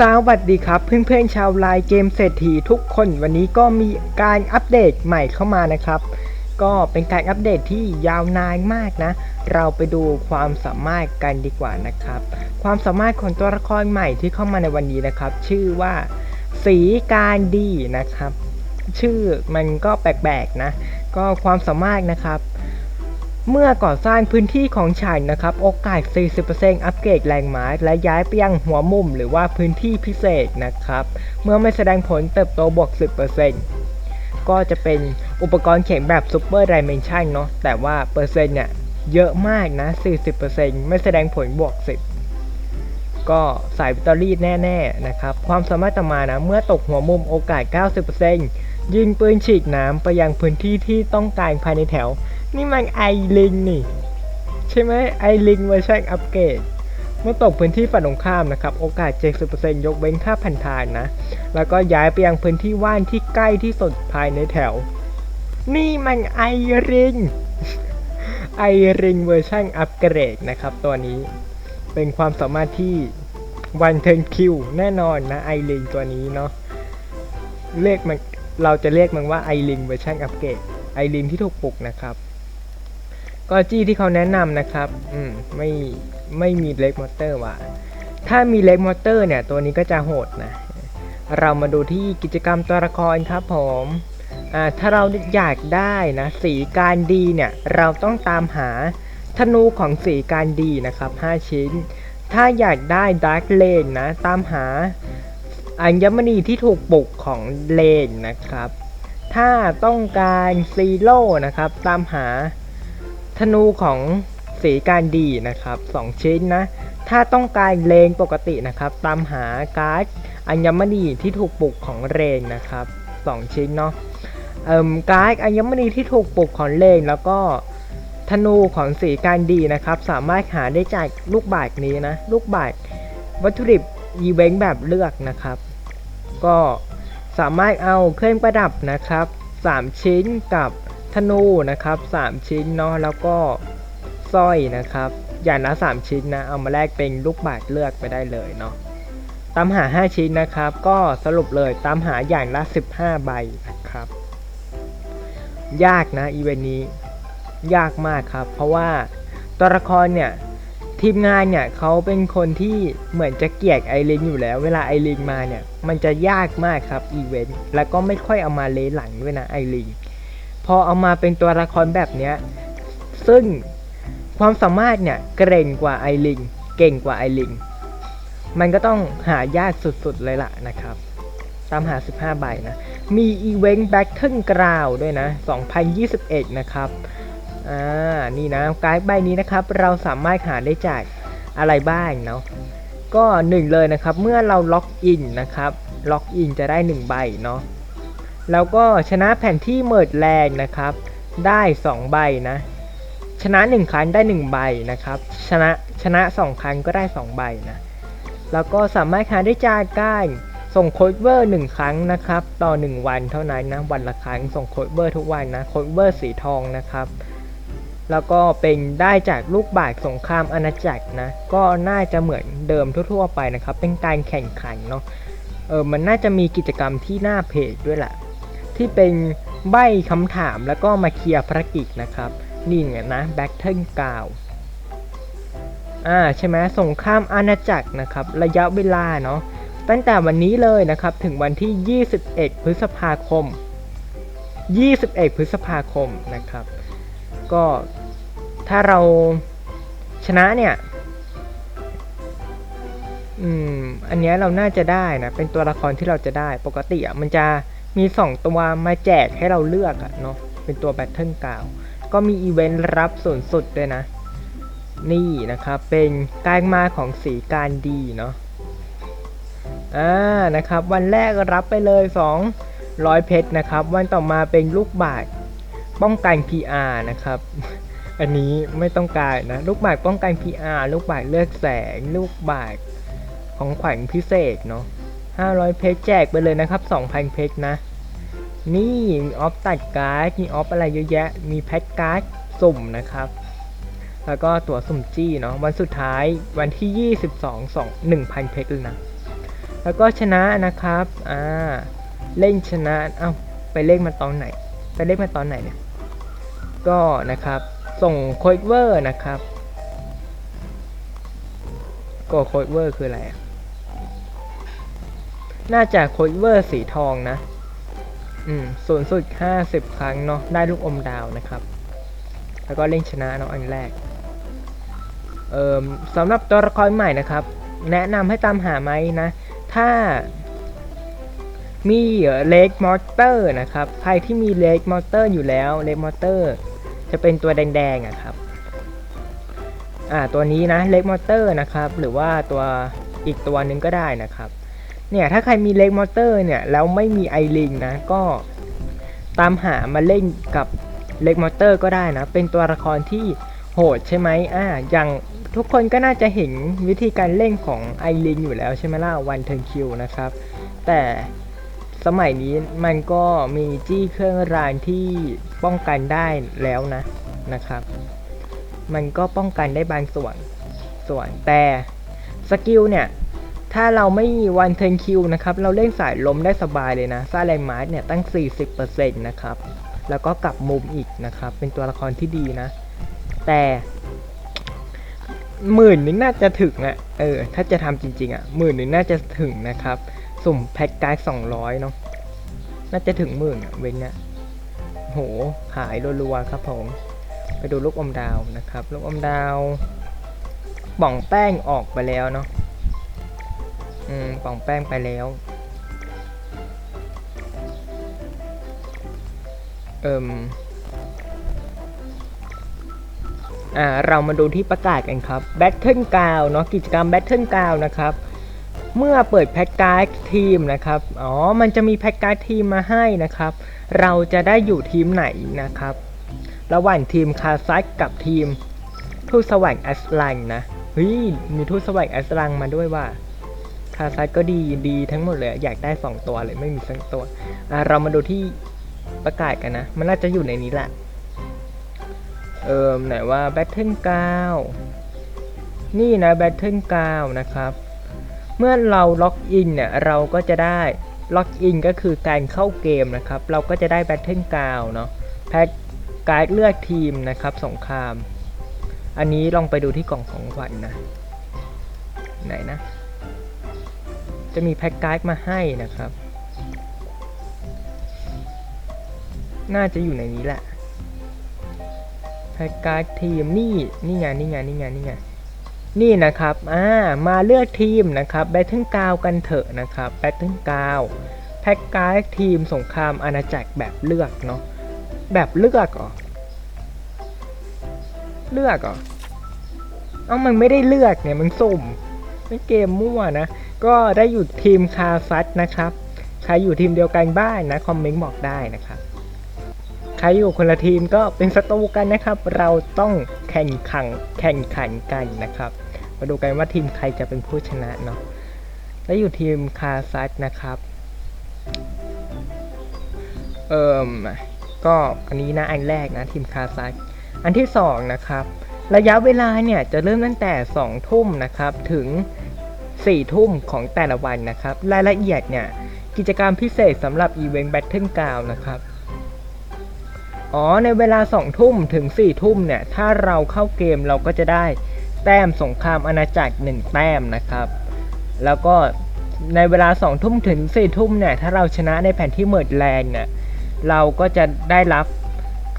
สวัสดีครับเพื่อนๆชาวไลน์เกมเศรษฐีทุกคนวันนี้ก็มีการอัปเดตใหม่เข้ามานะครับ ก็เป็นการอัปเดตที่ยาวนานมากนะ เราไปดูความสามารถกันดีกว่านะครับ ความสามารถของตัวละครใหม่ที่เข้ามาในวันนี้นะครับ ชื่อว่า สีการดีนะครับ ชื่อมันก็แปลกๆนะ ก็ความสามารถนะครับ เมื่อก่อสร้างพื้นที่ของฉันนะครับ โอกาส 40%อัปเกรดแรงไม้และย้ายไปยังหัวมุมหรือว่าพื้นที่พิเศษนะครับ เมื่อไม่แสดงผลเติบโตบวก 10%ก็จะเป็นอุปกรณ์แข็งแบบ Super Dimension เนาะแต่ว่าเปอร์เซ็นต์เนี่ยเยอะมากนะ 40%ไม่แสดงผลบวก 10 ก็สายแบตเตอรี่แน่ ๆ นะครับ ความสามารถต่อมานะ เมื่อตกหัวมุมโอกาส 90%ยิงปืนฉีดน้ำไปยังพื้นที่ที่ต้องการภายในแถว นี่มันไอลิงนี่ ใช่ไหมไอลิงเวอร์ชันอัปเกรดเมื่อตกพื้นที่ฝั่งตรงข้ามนะครับ โอกาส 70%ยกเว้นค่าพันทานนะ แล้วก็ย้ายไปยังพื้นที่ว่างที่ใกล้ที่สุดภายในแถว นี่มันไอริงไอริงเวอร์ชันอัปเกรดนะครับ ตัวนี้เป็นความสามารถที่วันเทิร์นคิวแน่นอนนะไอริงตัวนี้เนาะเรียกมันเราจะเรียกมันว่าไอริงเวอร์ชันอัปเกรดไอริงที่ถูกปลุกนะครับ ก็จี้ที่เขาแนะนำนะครับ อืม ไม่ไม่มีเล็กมอเตอร์ว่ะ ถ้ามีเล็กมอเตอร์เนี่ย ตัวนี้ก็จะโหดนะ เรามาดูที่กิจกรรมตัวละครครับผม อ่า ถ้าเราอยากได้นะ สีการดีเนี่ย เราต้องตามหาธนูของสีการดีนะครับ 5 ชิ้น ถ้าอยากได้ดาร์กเลนนะ ตามหาอัญมณีที่ถูกปลุกของเลนนะครับ ถ้าต้องการซีโร่นะครับ ตามหา ธนูของสีการดีนะครับ 2 ชิ้นนะ ถ้าต้องการเลงปกตินะครับ ตามหาการ์ดอัญมณีที่ถูกปลุกของเรนนะครับ 2 ชิ้นเนาะเอ่มการ์ดอัญมณีที่ถูกปลุกของเลนแล้วก็ธนูของสีการดีนะครับ สามารถหาได้จากลูกบาศนี้นะ ลูกบาศวัตถุดิบอีเวนต์แบบเลือกนะครับ ก็สามารถเอาเครื่องประดับนะครับ 3 ชิ้นกับ ธนูนะครับ 3 ชิ้นเนาะแล้วก็สร้อยนะครับ อย่างละ3ชิ้นนะ เอามาแลกเป็นลูกบาศเลือกไปได้เลยเนาะตามหา 5 ชิ้นนะครับ ก็สรุปเลยตามหาอย่างละ 15 ใบนะครับ ยากนะอีเวนต์นี้ยากมากครับ เพราะว่าตัวละครเนี่ยทีมงานเนี่ยเขาเป็นคนที่เหมือนจะเกลียดไอรินอยู่แล้ว เวลาไอรินมาเนี่ยมันจะยากมากครับอีเวนต์แล้วก็ไม่ค่อยเอามาเลหลังด้วยนะไอริน พอเอามาเป็นตัวละครแบบเนี้ยซึ่งความสามารถเนี่ยเก่งกว่าไอรินเก่งกว่าไอรินมันก็ต้องหายากสุดๆเลยล่ะนะครับ ตามหา 15 ใบนะ มีอีเวนต์แบ็ t เทิลกราวด้วยนะ 2021 นะครับ อ่า นี่นะการ์ดใบนี้นะครับ เราสามารถหาได้จากอะไรบ้างเนาะ ก็หนึ่งเลยนะครับ เมื่อเราล็อกอินนะครับ ล็อกอินจะได้ 1 ใบเนาะ แล้วก็ชนะแผ่นที่เมิดแรงนะครับ ได้ 2 ใบนะ ชนะ 1 ครั้งได้ 1 ใบนะครับ ชนะชนะ 2 ครั้งก็ได้ 2 ใบนะ แล้วก็สามารถหาได้จากการส่งโคดเวอร์หนึ่งครั้งนะครับ ต่อ 1 วันเท่านั้นนะ วันละครั้งส่งโคดเวอร์ทุกวันนะ โคดเวอร์สีทองนะครับแล้วก็เป็นได้จากลูกบาศกสงครามอาณาจักรนะ ก็น่าจะเหมือนเดิมทั่ว ๆ ไปนะครับ เป็นการแข่งขันเนาะเออมันน่าจะมีกิจกรรมที่หน้าเพจด้วยแหละ ที่เป็นใบคำถามแล้วก็มาเคลียร์ภารกิจนะครับ นี่ไงนะแบ็คเทิลกาวอ่าใช่ไหมสงครามอาณาจักรนะครับ ระยะเวลาเนาะตั้งแต่วันนี้เลยนะครับถึงวันที่ 21 พฤษภาคม 21 พฤษภาคมนะครับ ก็ถ้าเราชนะเนี่ยอืมอันนี้เราน่าจะได้นะเป็นตัวละครที่เราจะได้ปกติอะมันจะ มี 2 ตัวมาแจกให้เราเลือกอะเนาะเป็นตัวแบทเทิลกาวก็มีอีเวนต์รับส่วนสุดด้วยนะ นี่นะครับ เป็นการมาของสีการดีเนาะอ่านะครับ วันแรกรับไปเลย 200 เพชรนะครับ วันต่อมาเป็นลูกบาศก์ป้องกัน PR นะครับ อันนี้ไม่ต้องการนะ ลูกบาศก์ป้องกัน PR ลูกบาศก์เลือกแสง ลูกบาศก์ของขวัญพิเศษเนาะ 500 เพชรแจกไปเลยนะครับ 2,000 เพชรนะ นี่มีออฟตัดการ์ด มีออฟอะไรเยอะแยะ มีแพ็คการ์ดสุ่มนะครับ แล้วก็ตั๋วสุ่มจี้เนาะ วันสุดท้ายวันที่ 22 2 1,000 เพชรเลยนะ แล้วก็ชนะนะครับ อ่า เล่นชนะ เอ้า ไปเล่นมาตอนไหน ไปเล่นมาตอนไหนเนี่ย ก็นะครับ ส่งโคดเวอร์นะครับก็โคดเวอร์คืออะไรอะ น่าจะโคดเวอร์สีทองนะ อืมสูงสุด 50 ครั้งเนาะ ได้ลูกอมดาวนะครับ แล้วก็เล่นชนะเนาะอันแรก เอ่อสำหรับตัวละครใหม่นะครับ แนะนำให้ตามหาไหมนะ ถ้ามีเลกมอเตอร์นะครับ ใครที่มีเลกมอเตอร์อยู่แล้วเลกมอเตอร์จะเป็นตัวแดงๆอะครับ อ่า ตัวนี้นะเลกมอเตอร์นะครับ หรือว่าตัวอีกตัวหนึ่งก็ได้นะครับ เนี่ยถ้าใครมีเลกมอเตอร์เนี่ยแล้วไม่มีไอริงนะก็ตามหามาเล่นกับเลกมอเตอร์ก็ได้นะ เป็นตัวละครที่โหดใช่ไหมอ่าอย่างทุกคนก็น่าจะเห็นวิธีการเล่นของไอริงอยู่แล้วใช่ไหมล่ะวันเทิร์นคิวนะครับ แต่สมัยนี้มันก็มีจี้เครื่องรางที่ป้องกันได้แล้วนะนะครับ มันก็ป้องกันได้บางส่วนส่วนแต่สกิลเนี่ย ถ้าเราไม่มีวันเทิร์นคิวนะครับเราเล่นสายลมได้สบายเลยนะซ่าแรงมาร์เนี่ยตั้ง 40%นะครับแล้วก็กลับมุมอีกนะครับ เป็นตัวละครที่ดีนะ แต่หมื่นนึงน่าจะถึงอะเออ ถ้าจะทำจริง ๆอะหมื่นนึงน่าจะถึงนะครับ สุ่มแพ็กการ์ด200เนาะน่าจะถึงหมื่นอะเว้นเนี่ยโหหายรัวๆครับผมไปดูลูกอมดาวนะครับ ลูกอมดาวป่องแป้งออกไปแล้วเนาะ อืมป่องแป้งไปแล้ว เอิมอ่าเรามาดูที่ประกาศกันครับ Battle g r o u n d เนาะกิจกรรม Battle g r o u n d นะครับ เมื่อเปิดแพ็กการ์ดทีมนะครับ อ๋อ มันจะมีแพ็กการ์ดทีมมาให้นะครับ เราจะได้อยู่ทีมไหนนะครับ ระหว่างทีมคาซักกับทีมทูตสว่างแอสลังนะเฮ้ยมีทูตสว่างแอสลังมาด้วยว่า คาซักก็ดีดีทั้งหมดเลย อยากได้ 2 ตัวเลยไม่มีสักตัวอ่าเรามาดูที่ประกาศกันนะ มันน่าจะอยู่ในนี้แหละเอิมไหนว่า Battle g r o u n d นี่นะ Battle g r o u n d นะครับ เมื่อเราล็อกอินเนี่ยเราก็จะได้ล็อกอินก็คือการเข้าเกมนะครับ เราก็จะได้ Battle g r o u n d เนาะแพ็กการ์ดเลือกทีมนะครับสงคราม อันนี้ลองไปดูที่กล่องของขวัญนนะ ไหนนะ จะมีแพ็กไการ์มาให้นะครับ น่าจะอยู่ในนี้แหละ แพ็กไการ์ทีมนี่นี่ไงนี่ไงนี่ไงนี่ไงนี่นะครับอ่ามาเลือกทีมนะครับแบทเทิลกาวกันเถอะนะครับแบทเทิลกาวแพ็กไการ์ทีมสงครามอาณาจักรแบบเลือกเนาะแบบเลือกเหรอเลือกเหรอเอ้ามันไม่ได้เลือกเนี่ยมันสุ่มไม่เกมมั่วนะ ก็ได้อยู่ทีมคาซัตนะครับ ใครอยู่ทีมเดียวกันบ้างนะคอมเมนต์บอกได้นะครับ ใครอยู่คนละทีมก็เป็นศัตรูกันนะครับ เราต้องแข่งขันแข่งขันกันนะครับ มาดูกันว่าทีมใครจะเป็นผู้ชนะเนาะแล้อยู่ทีมคาซัตนะครับ เอ่มก็อันนี้นะอันแรกนะทีมคาซัตอันที่สองนะครับระยะเวลาเนี่ยจะเริ่มตั้งแต่ 2 ทุ่มนะครับถึง 4 ทุ่มของแต่ละวันนะครับ รายละเอียดเนี่ย กิจกรรมพิเศษสำหรับอีเวนต์แบทเทิลกราวนะครับ อ๋อ ในเวลา 2 ทุ่มถึง 4 ทุ่มเนี่ย ถ้าเราเข้าเกมเราก็จะได้แต้มสงครามอาณาจักร 1 แต้มนะครับ แล้วก็ในเวลา 2 ทุ่มถึง 4 ทุ่มเนี่ย ถ้าเราชนะในแผนที่เมิร์ดแลนด์เนี่ย เราก็จะได้รับ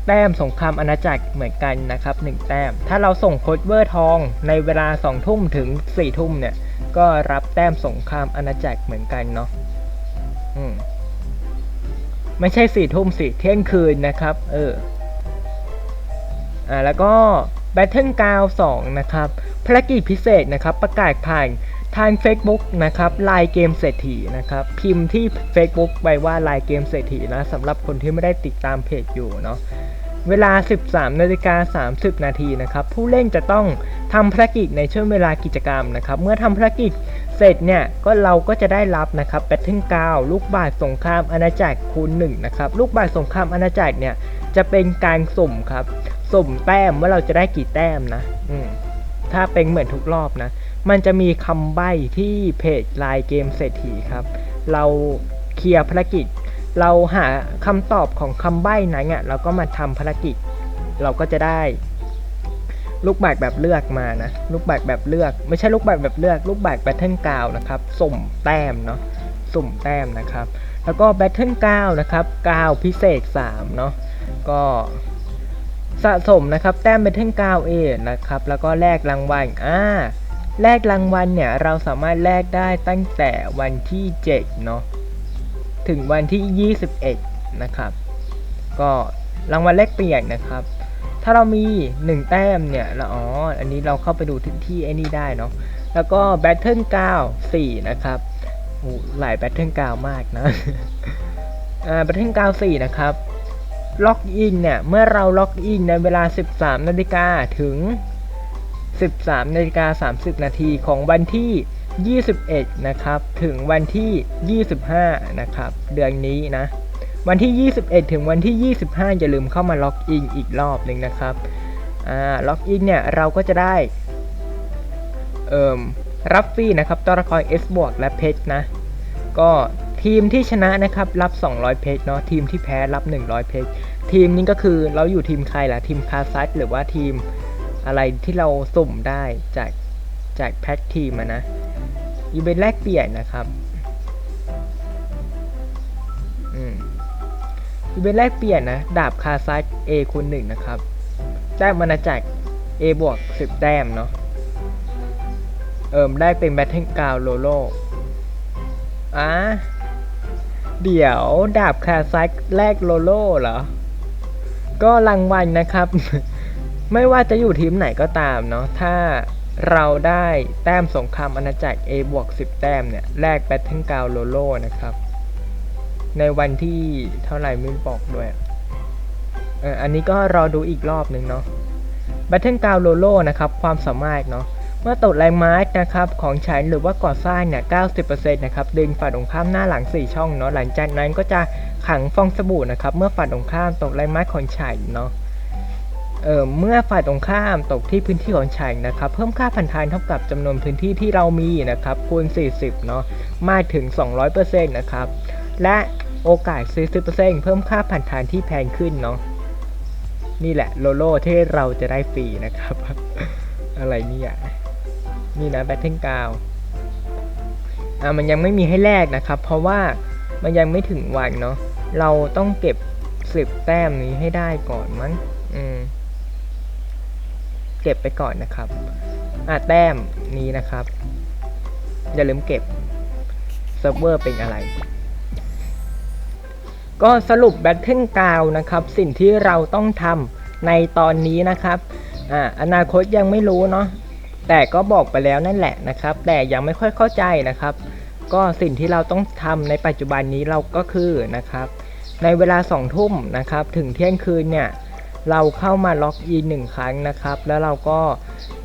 แต้มสงครามอาณาจักรเหมือนกันนะครับ 1 แต้ม ถ้าเราส่งโคดเวอร์ทองในเวลา 2 ทุ่มถึง 4 ทุ่มเนี่ย ก็รับแต้มสงครามอาณาจักรเหมือนกันเนาะอืมไม่ใช่สี่ทุ่มสิเที่ยงคืนนะครับ เออ อ่า แล้วก็ Battle g r o u n d 2นะครับภารกิจพิเศษนะครับประกาศผ่านทาง Facebook นะครับไลน์เกมเศรษฐีนะครับ พิมพ์ที่ Facebook ไปว่าไลน์เกมเศรษฐีนะสำหรับคนที่ไม่ได้ติดตามเพจอยู่เนาะ เวลา 13นาฬิกา30 นาทีนะครับผู้เล่นจะต้องทำภารกิจในช่วงเวลากิจกรรมนะครับเมื่อทำภารกิจเสร็จเนี่ยก็เราก็จะได้รับนะครับแบทเทิลกาวลูกบาศก์สงครามอาณาจักรคูณ1นะครับลูกบาศก์สงครามอาณาจักรเนี่ยจะเป็นการสุ่มครับสุ่มแต้มว่าเราจะได้กี่แต้มนะอืมถ้าเป็นเหมือนทุกรอบนะ มันจะมีคำใบ้ที่เพจไลน์เกมเศรษฐีครับ เราเคลียร์ภารกิจ เราหาคำตอบของคำใบ้นั้นอะเราก็มาทำภารกิจ เราก็จะได้ ลูกบากแบบเลือกมานะ ลูกบากแบบเลือก ไม่ใช่ลูกบากแบบเลือก ลูกบากแบทเทิลกาวนะครับสุ่มแต้มเนาะสุ่มแต้มนะครับ แล้วก็แบทเทิลกาวนะครับกาวพิเศษ3เนาะก็สะสมนะครับแต้มแบทเทิลกาวเอนะครับแล้วก็แลกรางวัลอ่าแลกรางวัลเนี่ยเราสามารถแลกได้ตั้งแต่วันที่7เนาะ ถึงวันที่ 21 นะครับ ก็รางวัลแลกเปลี่ยนนะครับ ถ้าเรามี 1 แต้มเนี่ยเราอ๋อ อันนี้เราเข้าไปดูที่ที่ไอ้นี่ได้เนาะ แล้วก็แบทเทิลกาว4นะครับโอ้หลายแบทเทิลกามากนะอ่าแบทเทิลกาว4นะครับล็อกอินเนี่ย เมื่อเราล็อกอินในเวลา 13 นาฬิกาถึง 13 นาฬิกา 30 นาทีของวันที่ 21 นะครับ ถึงวันที่ 25 นะครับ เดือนนี้นะ วันที่ 21 ถึงวันที่ 25 อย่าลืมเข้ามาล็อกอินอีกรอบหนึ่งนะครับ อ่า ล็อกอินเนี่ย เราก็จะได้ เอ่มรับฟรีนะครับตัวละคร S บวกและเพชรนะ ก็ทีมที่ชนะนะครับรับ 200 เพชรเนาะ ทีมที่แพ้รับ 100 เพชร ทีมนี้ก็คือเราอยู่ทีมใครล่ะ ทีมคาซัสหรือว่าทีมอะไรที่เราสุ่มได้จากจากแพ็คทีมนะ อีเวนต์แลกเปลี่ยนนะครับอืมอีเวนต์แลกเปลี่ยนนะ ดาบคาซัส A คูณ1นะครับแต้มมาจาก A บวก10 แต้มเนาะ เอิมได้เป็นแบทเทิลกาวโลโลอะเดี๋ยวดาบคาซัสแลกโลโลเหรอ ก็รางวัลนะครับ ไม่ว่าจะอยู่ทีมไหนก็ตามเนาะ ถ้า เราได้แต้มสงครามอาณาจักร A บวก10 แต้มเนี่ยแลกแบทเทิลกาวโลโลนะครับ ในวันที่เท่าไหร่ไม่บอกด้วยเอออันนี้ก็รอดูอีกรอบหนึ่งเนาะแบทเทิลกาวโลโลนะครับ ความสามารถเนาะเมื่อตกแรงมาร์กนะครับของฉันหรือว่าก่อสร้างเนี่ย 90%นะครับดึงฝ่ายตรงข้ามหน้าหลัง 4 ช่องเนาะหลังจากนั้นก็จะขังฟองสบู่นะครับ เมื่อฝ่ายตรงข้ามตกแรงมาร์กของฉันเนาะ เออเมื่อฝ่ายตรงข้ามตกที่พื้นที่ของฉันนะครับ เพิ่มค่าพันธานเท่ากับจำนวนพื้นที่ที่เรามีนะครับคูณ 40 เนาะมากถึง 200%นะครับ และโอกาสซื้อ10%เพิ่มค่าพันธานที่แพงขึ้นเนาะนี่แหละโลโลที่เราจะได้ฟรีนะครับ อะไรเนี่ยนี่นะแบทเทิลกาวอ่ามันยังไม่มีให้แลกนะครับ เพราะว่ามันยังไม่ถึงวันเนาะเราต้องเก็บสิบแต้มนี้ให้ได้ก่อนมั้งอืม เก็บไปก่อนนะครับอ่าแต้มนี้นะครับ อย่าลืมเก็บเซิร์ฟเวอร์เป็นอะไร ก็สรุปแบทเทิลกาวนะครับ สิ่งที่เราต้องทำในตอนนี้นะครับอ่าอนาคตยังไม่รู้เนาะแต่ก็บอกไปแล้วนั่นแหละนะครับ แต่ยังไม่ค่อยเข้าใจนะครับ ก็สิ่งที่เราต้องทำในปัจจุบันนี้เราก็คือนะครับ ในเวลา2ทุ่มนะครับ ถึงเที่ยงคืนเนี่ย เราเข้ามาล็อกอินหนึ่งครั้งนะครับ แล้วเราก็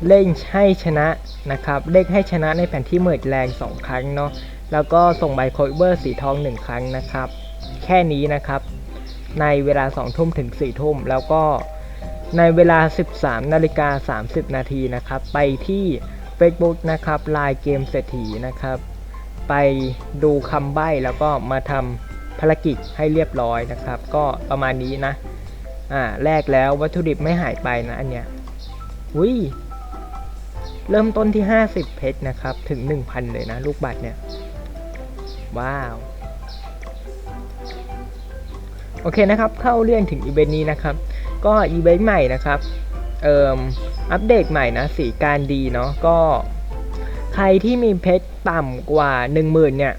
เล่งให้ชนะนะครับ เล่งให้ชนะในแผนที่เมิดแรงสองครั้งเนาะ แล้วก็ส่งใบโคเวอร์สีทองหนึ่งครั้งนะครับ แค่นี้นะครับ ในเวลา2ทุ่มถึง4ทุ่ม แล้วก็ในเวลา 13นาฬิกา30 นาทีนะครับ ไปที่ Facebook นะครับไลน์เกมเศรษฐีนะครับ ไปดูคำใบ้แล้วก็มาทำภารกิจให้เรียบร้อยนะครับ ก็ประมาณนี้นะ อ่าแรกแล้ววัตถุดิบไม่หายไปนะอันเนี้ยอุ้ยเริ่มต้นที่ 50 เพชรนะครับ ถึง 1,000 เลยนะ ลูกบัตรเนี่ย ว้าว โอเคนะครับ เข้าเรื่องถึงอีเวนต์นี้นะครับ ก็อีเวนต์ใหม่นะครับ เอ่มอัปเดตใหม่นะ สีการดีเนาะก็ ใครที่มีเพชรต่ำกว่า 10,000 เนี่ย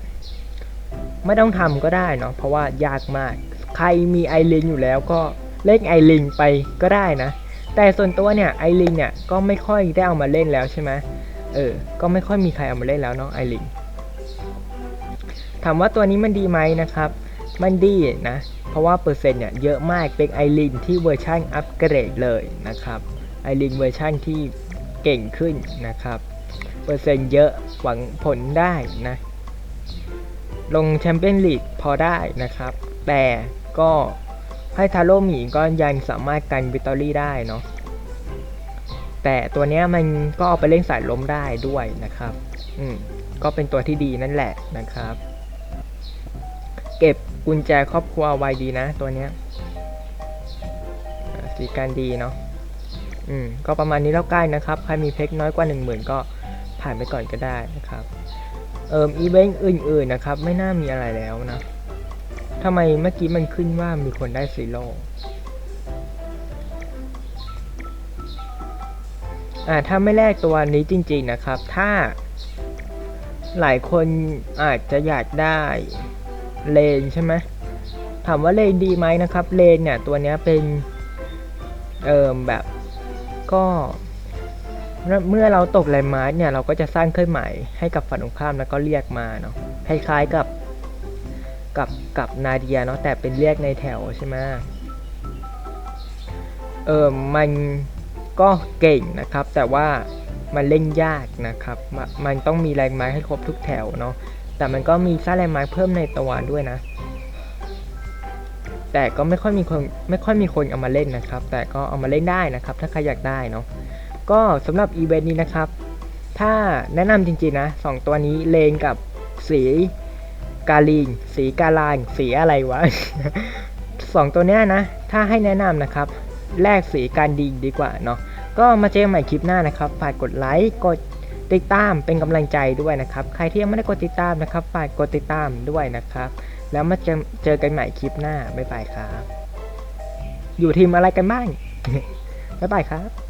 ไม่ต้องทำก็ได้เนาะเพราะว่ายากมาก ใครมีไอรินอยู่แล้วก็ เล่นไอรินไปก็ได้นะ แต่ส่วนตัวเนี่ยไอรินเนี่ยก็ไม่ค่อยได้เอามาเล่นแล้วใช่ไหมเออ ก็ไม่ค่อยมีใครเอามาเล่นแล้วเนาะไอรินถามว่าตัวนี้มันดีไหมนะครับ มันดีนะ เพราะว่าเปอร์เซ็นต์เนี่ยเยอะมากเป็นไอรินที่เวอร์ชันอัปเกรดเลยนะครับไอรินเวอร์ชันที่เก่งขึ้นนะครับ เปอร์เซ็นต์เยอะหวังผลได้นะ ลงแชมเปี้ยนลีกพอได้นะครับ แต่ก็ ให้ทาโร่หมีก็ยังสามารถกันวิตอรี่ได้เนาะแต่ตัวนี้มันก็เอาไปเล่นสายล้มได้ด้วยนะครับ อืมก็เป็นตัวที่ดีนั่นแหละนะครับ เก็บกุญแจครอบครัวไว้ดีนะตัวเนี้ยสีการดีเนาะอืมก็ประมาณนี้แล้วกันนะครับ ใครมีเพชรน้อยกว่า 1 0,000 ก็ผ่านไปก่อนก็ได้นะครับ เอิมอีเวนต์อื่น ๆนะครับ ไม่น่ามีอะไรแล้วนะ ทำไมเมื่อกี้มันขึ้นว่ามีคนได้ซีโร่อ่าถ้าไม่แลกตัวนี้จริง ๆนะครับ ถ้า หลายคนอาจจะอยากได้เลนใช่ไหมถามว่าเลนดีไหมนะครับ เลนเนี่ยตัวนี้เป็น เอิมแบบก็เมื่อเราตกลนด์มาร์เนี่ยเราก็จะสร้างเครื่องหมายให้กับฝั่งตรงข้ามแล้วก็เรียกมาเนาะคล้ายๆกับ กับกับนาเดียเนาะแต่เป็นเรียกในแถวใช่ไหมเออมันก็เก่งนะครับ แต่ว่ามันเล่นยากนะครับม,มันต้องมีแรงไม้ให้ครบทุกแถวเนาะแต่มันก็มีสร้าแรงไม้เพิ่มในตัวด้วยนะ แต่ก็ไม่ค่อยมีคนไม่ค่อยมีคนเอามาเล่นนะครับ แต่ก็เอามาเล่นได้นะครับ ถ้าใครอยากได้เนาะก็สำหรับอีเวนต์นี้นะครับ ถ้าแนะนำจริงๆนะสองตัวนี้เลนกับสี กาลีนสีกาลานสีอะไรวะ สองตัวเนี้ยนะ ถ้าให้แนะนำนะครับ แลกสีการดีดีกว่าเนาะก็มาเจอกันใหม่คลิปหน้านะครับ ฝากกดไลค์กดติดตามเป็นกำลังใจด้วยนะครับ ใครที่ยังไม่ได้กดติดตามนะครับ ฝากกดติดตามด้วยนะครับ แล้วมาเจอเจอกันใหม่คลิปหน้าบ๊ายบายครับ อยู่ทีมอะไรกันบ้างบ๊ายบายครับ